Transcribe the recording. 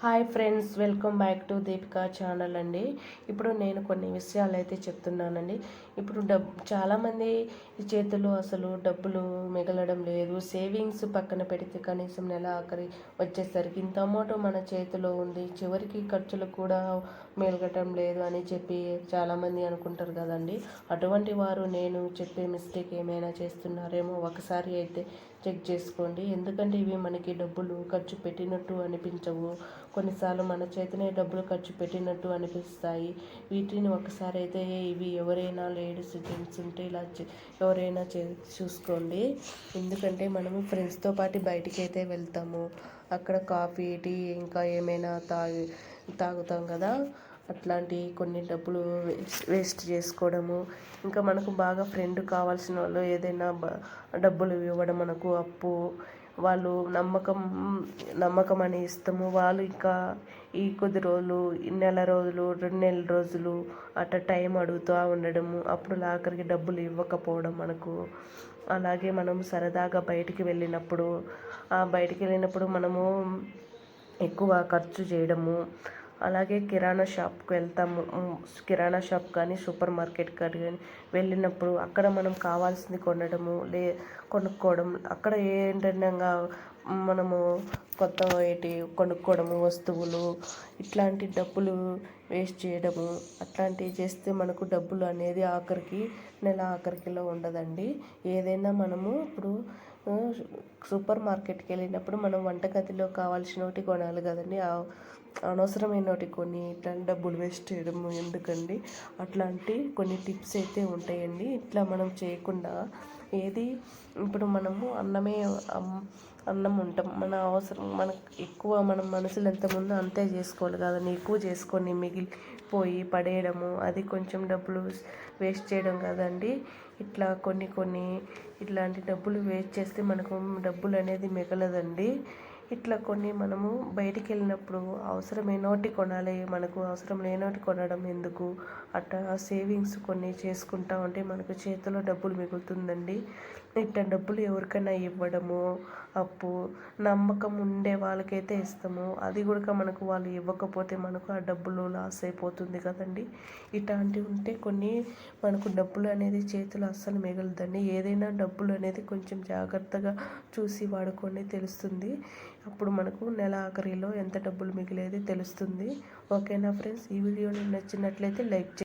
Hi friends welcome back to Deepika channel అండి. ఇప్పుడు నేను కొన్ని విషయాలు అయితే చెప్తున్నానండి. ఇప్పుడు డబ్ చాలామంది చేతులు అసలు డబ్బులు మిగలడం లేదు. సేవింగ్స్ పక్కన పెడితే కనీసం నెల ఆఖరి వచ్చేసరికి ఇంత అమౌంట్ మన చేతిలో ఉంది. చివరికి ఖర్చులు కూడా మిగలటం లేదు అని చెప్పి చాలామంది అనుకుంటారు కదండి. అటువంటి వారు నేను చెప్పే మిస్టేక్ ఏమైనా చేస్తున్నారేమో ఒకసారి అయితే చెక్ చేసుకోండి. ఎందుకంటే ఇవి మనకి డబ్బులు ఖర్చు పెట్టినట్టు అనిపించవు. కొన్నిసార్లు మన చేతనే డబ్బులు ఖర్చు పెట్టినట్టు అనిపిస్తాయి. వీటిని ఒకసారి అయితే ఇవి ఎవరైనా లేడీస్ జెంట్స్ ఉంటే ఇలా ఎవరైనా చే చూసుకోండి. ఎందుకంటే మనము ఫ్రెండ్స్తో పాటు బయటికి అయితే వెళ్తాము. అక్కడ కాఫీ టీ ఇంకా ఏమైనా తాగి తాగుతాం కదా. అట్లాంటి కొన్ని డబ్బులు వేస్ట్ చేసుకోవడము. ఇంకా మనకు బాగా ఫ్రెండ్ కావాల్సిన వాళ్ళు ఏదైనా డబ్బులు ఇవ్వడం మనకు అప్పు. వాళ్ళు నమ్మకం నమ్మకం అని ఇస్తాము వాళ్ళు ఇంకా ఈ కొద్ది రోజులు నెల రోజులు రెండు నెలల రోజులు అట్లా టైం అడుగుతూ ఉండడము. అప్పుడు ఆఖరికి డబ్బులు ఇవ్వకపోవడం మనకు. అలాగే మనం సరదాగా బయటికి వెళ్ళినప్పుడు ఆ బయటికి వెళ్ళినప్పుడు మనము ఎక్కువ ఖర్చు చేయడము. అలాగే కిరాణా షాప్కి వెళ్తాము. కిరాణా షాప్ కానీ సూపర్ మార్కెట్ కానీ వెళ్ళినప్పుడు అక్కడ మనం కావాల్సింది కొనడము లే కొనుక్కోవడం. అక్కడ ఏంటంగా మనము కొత్త ఏంటి కొనుక్కోవడము వస్తువులు ఇట్లాంటి డబ్బులు వేస్ట్ చేయడము అట్లాంటివి చేస్తే మనకు డబ్బులు అనేది ఆఖరికి నెల ఆఖరికిలో ఉండదండి. ఏదైనా మనము ఇప్పుడు సూపర్ మార్కెట్కి వెళ్ళినప్పుడు మనం వంటగదిలో కావాల్సినవి కొనాలి కదండి అనవసరమైనవి కొన్ని ఇట్లా డబ్బులు వేస్ట్ చేయడం ఎందుకండి? అట్లాంటి కొన్ని టిప్స్ అయితే ఉంటాయండి. ఇట్లా మనం చేయకుండా ఏది ఇప్పుడు మనము అన్నమే అన్నం ఉంటాం. మన అవసరం మనకు ఎక్కువ మనం మనసులో ఎంత ముందో అంతే చేసుకోవాలి కదండి ఎక్కువ చేసుకొని మిగిలిపోయి పడేయడము అది కొంచెం డబ్బులు వేస్ట్ చేయడం కదండి. ఇట్లా కొన్ని కొన్ని ఇట్లాంటి డబ్బులు వేస్ట్ చేస్తే మనకు డబ్బులు అనేది మిగలదండి. ఇట్లా కొన్ని మనము బయటికి వెళ్ళినప్పుడు అవసరమైనోటి కొనాలి మనకు అవసరం లేనోటి కొనడం ఎందుకు? అట్లా సేవింగ్స్ కొన్ని చేసుకుంటా ఉంటే మనకు చేతిలో డబ్బులు మిగులుతుందండి. ఇట్లా డబ్బులు ఎవరికైనా ఇవ్వడము అప్పు నమ్మకం ఉండే వాళ్ళకైతే ఇస్తాము. అది కూడా మనకు వాళ్ళు ఇవ్వకపోతే మనకు ఆ డబ్బులు లాస్ అయిపోతుంది కదండి. ఇట్లాంటివి ఉంటే కొన్ని మనకు డబ్బులు అనేది చేతిలో అస్సలు మిగలదండి. ఏదైనా డబ్బులు అనేది కొంచెం జాగ్రత్తగా చూసి వాడుకొని తెలుస్తుంది. అప్పుడు మనకు నెల ఆఖరిలో ఎంత డబ్బులు మిగిలేది తెలుస్తుంది. ఓకేనా ఫ్రెండ్స్? ఈ వీడియో నచ్చినట్లయితే లైక్